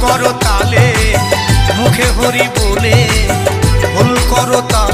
করো তালে মুখে হরি বলে ভুল করো তালে